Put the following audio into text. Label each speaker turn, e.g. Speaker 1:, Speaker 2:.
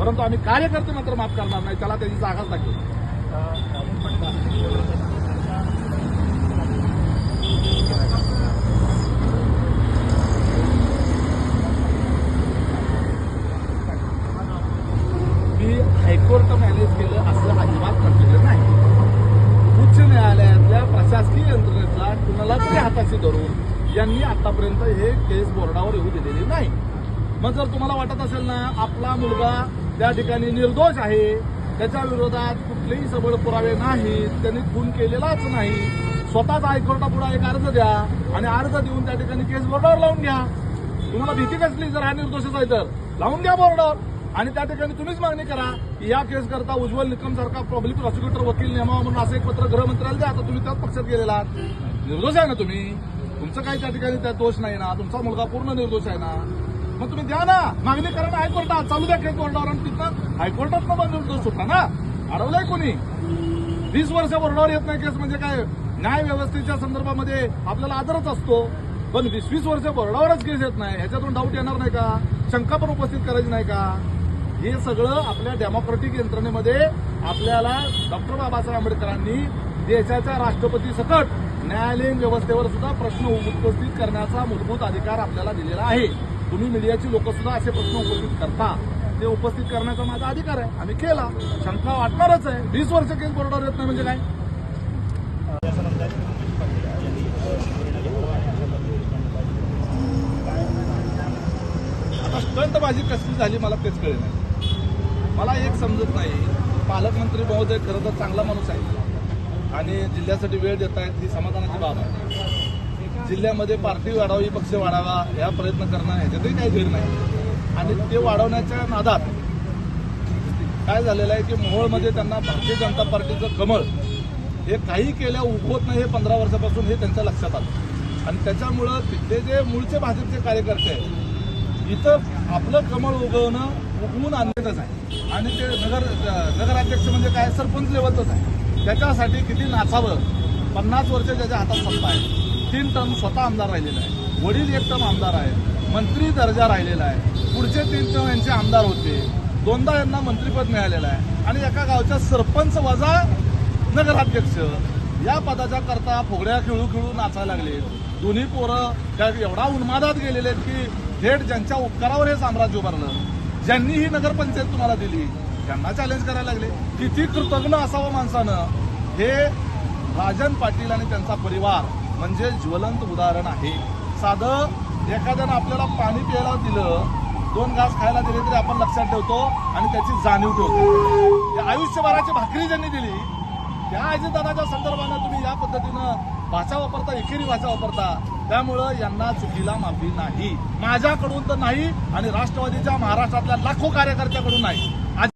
Speaker 1: परंतु आम्ही कार्यकर्ते मात्र माफ करणार नाही त्याला त्याची जागाच लागेल. मी हायकोर्ट मॅनेज केलं असं अजिबात म्हटलेलं नाही. उच्च न्यायालयातल्या प्रशासकीय यंत्रणेचा कुणाला तरी हाताशी धरून यांनी आतापर्यंत हे केस बोर्डावर येऊ दिलेली नाही. मग जर तुम्हाला वाटत असेल ना आपला मुलगा त्या ठिकाणी निर्दोष आहे त्याच्या विरोधात कुठलेही सबळ पुरावे नाहीत. त्यांनी खून केलेलाच नाही. स्वतःच हायकोर्टापुढे एक अर्ज द्या आणि अर्ज देऊन त्या ठिकाणी केस बोर्डावर लावून घ्या. तुम्हाला भीती कसली? जर हा निर्दोषच आहे तर. लावून घ्या बोर्डावर आणि त्या ठिकाणी तुम्हीच मागणी करा की या केस करता उज्ज्वल निकम सारखा पब्लिक प्रॉसिक्युटर वकील नेमावा म्हणून असं एक पत्र गृहमंत्र्याला द्या. आता तुम्ही त्याच पक्षात गेलेला निर्दोष आहे ना तुम्ही? तुमचं काही त्या ठिकाणी त्यात दोष नाही ना. तुमचा मुलगा पूर्ण निर्दोष आहे ना? मग तुम्ही द्या ना. मागणी करा ना हायकोर्टात. चालू द्या केस कोर्टावर आणि तिथं हायकोर्टात बंद निर्दोष सुटला ना. अडवलाय कोणी? वीस वर्ष बोर्डावर येत नाही केस म्हणजे काय? न्याय व्यवस्थेच्या संदर्भामध्ये आपल्याला आदरच असतो. पण वीस वीस वर्ष बोर्डावरच केस येत नाही. ह्याच्यातून डाऊट येणार नाही का? शंका पण उपस्थित करायची नाही का? हे सगळं आपल्या डेमोक्रेटिक यंत्रणेमध्ये आपल्याला डॉक्टर बाबासाहेब आंबेडकरांनी देशाच्या राष्ट्रपती सकट न्यायालयीन व्यवस्थेवर सुद्धा प्रश्न उपस्थित करण्याचा मूलभूत अधिकार आपल्याला दिलेला आहे. तुम्ही मीडियाची लोक सुद्धा असे प्रश्न उपस्थित करता. ते उपस्थित करण्याचा माझा अधिकार आहे. आम्ही केला. शंका वाटणारच आहे. वीस वर्ष केस बरोबर येत नाही म्हणजे काय? आता स्टंटबाजी कशी झाली मला तेच कळे नाही मला एक समजत नाही. पालकमंत्री महोदय खरं तर चांगला माणूस आहे. आणि जिल्ह्यासाठी वेळ देत आहेत ही समाधानाची बाब आहे. जिल्ह्यामध्ये पार्टी वाढावी पक्ष वाढावा या प्रयत्न करणं ह्याच्यातही काही धीर नाही. आणि ते वाढवण्याच्या नादात काय झालेलं आहे की मोहोळमध्ये त्यांना भारतीय जनता पार्टीचं कमळ हे काही केल्या उगवत नाही हे पंधरा वर्षापासून हे त्यांच्या लक्षात आलं. आणि त्याच्यामुळं तिथले जे मूळचे भाजपचे कार्यकर्ते आहेत इथं आपलं कमळ उगवणं उगवून आणलेलंच आहे. आणि ते नगर नगराध्यक्ष म्हणजे काय? सरपंच लेवलच आहे. त्याच्यासाठी किती नाचावं? पन्नास वर्ष त्याच्या हातात सत्ता आहे. तीन टर्म स्वतः आमदार राहिलेला आहे. वडील एक टर्म आमदार आहे. मंत्री दर्जा राहिलेला आहे. पुढचे तीन टर्म यांचे आमदार होते. दोनदा यांना मंत्रीपद मिळालेलं आहे. आणि एका गावच्या सरपंच वजा नगराध्यक्ष. या पदाच्या करता फुगड्या खेळू खेळू नाचायला लागले. दोन्ही पोरं त्या एवढा उन्मादात गेलेले आहेत की थेट ज्यांच्या उपकारावर हे साम्राज्य उभारलं. ज्यांनी ही नगरपंचायत तुम्हाला दिली. त्यांना चॅलेंज करायला लागले. किती कृतज्ञ असावं माणसानं? हे राजन पाटील आणि त्यांचा परिवार म्हणजे ज्वलंत उदाहरण आहे. साधं एखाद्यानं आपल्याला पाणी प्यायला दिलं दोन घास खायला दिले तरी आपण लक्षात ठेवतो आणि त्याची जाणीव ठेवतो. आयुष्यभराची भाकरी ज्यांनी दिली त्या अजितदादाच्या संदर्भानं तुम्ही या पद्धतीनं भाषा वापरता एकेरी भाषा वापरता त्यामुळं यांना चुकीला माफी नाही. माझ्याकडून तर नाही आणि राष्ट्रवादीच्या महाराष्ट्रातल्या लाखो कार्यकर्त्याकडून नाही.